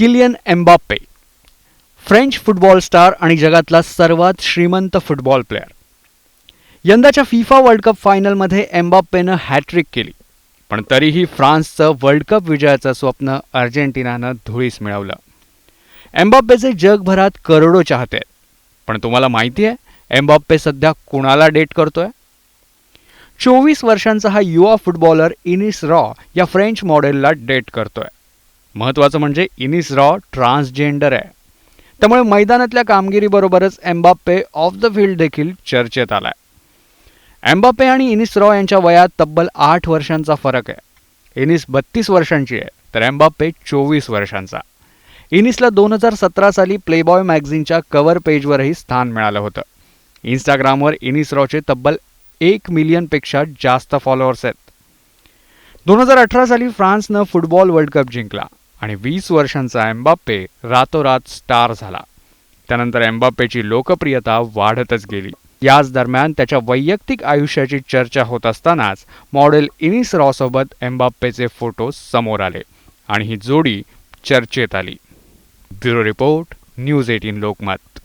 Kylian Mbappe French football star आणि जगातला सर्वात श्रीमंत फुटबॉल प्लेअर. यंदाच्या फिफा वर्ल्ड कप फायनलमध्ये एम्बाप्पेनं हॅट्रिक केली पण तरीही फ्रान्सचं वर्ल्ड कप विजयाचं स्वप्न अर्जेंटिनानं धुळीस मिळवलं. एम्बाप्पेचे जगभरात करोडो चाहते आहेत पण तुम्हाला माहिती आहे एम्बाप्पे सध्या कुणाला डेट करतोय? चोवीस वर्षांचा हा युवा फुटबॉलर इनिस रॉ या फ्रेंच मॉडेलला डेट करतोय. महत्त्वाचं म्हणजे इनिस रॉ ट्रान्सजेंडर आहे. त्यामुळे मैदानातल्या कामगिरीबरोबरच एम्बाप्पे ऑफ द फील्ड देखील चर्चेत आलाय. एम्बाप्पे आणि इनिस रॉ यांच्या वयात तब्बल आठ वर्षांचा फरक आहे. इनिस बत्तीस वर्षांची आहे तर एम्बाप्पे चोवीस वर्षांचा. इनिसला दोन हजार सतरा साली प्लेबॉय मॅगझिनच्या कव्हर पेजवरही स्थान मिळालं होतं. इन्स्टाग्रामवर इनिस रॉचे तब्बल एक मिलियनपेक्षा जास्त फॉलोअर्स आहेत. दोन हजार अठरा साली फ्रान्सनं फुटबॉल वर्ल्ड कप जिंकला. आणि वीस वर्षांचा एम्बाप्पे रातोरात स्टार झाला. त्यानंतर एम्बाप्पेची लोकप्रियता वाढतच गेली. याच दरम्यान त्याच्या वैयक्तिक आयुष्याची चर्चा होत असतानाच मॉडेल इनिस रॉसोबत एम्बाप्पेचे फोटो समोर आले आणि ही जोडी चर्चेत आली. Bureau report news eighteen Lokmat.